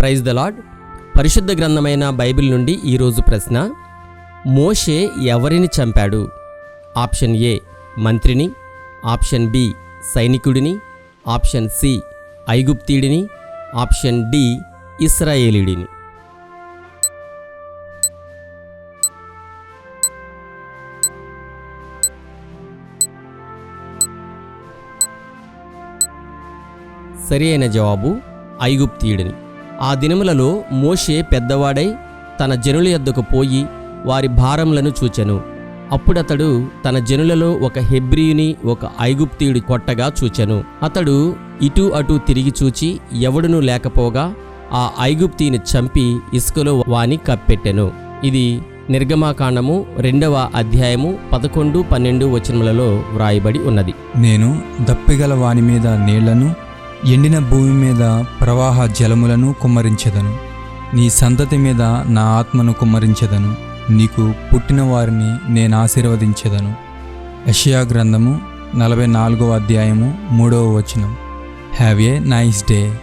Praise the lord పరిశుద్ధ గ్రంథమైన Bible నుండి ఈరోజు ప్రశ్న మోషే ఎవరిని చంపాడు? ఆప్షన్ ఏ మంత్రిని. ఆప్షన్ బి సైనికుడిని. ఆప్షన్ సి ఐగుప్తీయుడిని. ఆప్షన్ డి ఇస్రాయేలీడిని సరి అయిన జవాబు ఐగుప్తీయుడిని. ఆ దినములలో మోషే పెద్దవాడై తన జనుల యొద్దకు పోయి వారి భారములను చూచెను. అప్పుడతడు తన జనులలో ఒక హెబ్రియుని ఒక ఐగుప్తియుడి కొట్టగా చూచెను. అతడు ఇటు అటు తిరిగి చూచి ఎవడునూ లేకపోగా ఆ ఐగుప్తిని చంపి ఇసుకలో వాని కప్పెట్టెను. ఇది నిర్గమాకాండము రెండవ అధ్యాయము పదకొండు పన్నెండు వచనములలో వ్రాయబడి ఉన్నది. నేను దప్పిగల వాని మీద నీళ్ళను ఎండిన భూమి మీద ప్రవాహ జలములను కుమ్మరించెదను. నీ సంతతి మీద నా ఆత్మను కుమ్మరించెదను. నీకు పుట్టిన వారిని నేను ఆశీర్వదించెదను. యషయా గ్రంథము నలభై నాలుగవ అధ్యాయము మూడవ వచనం. Have a nice day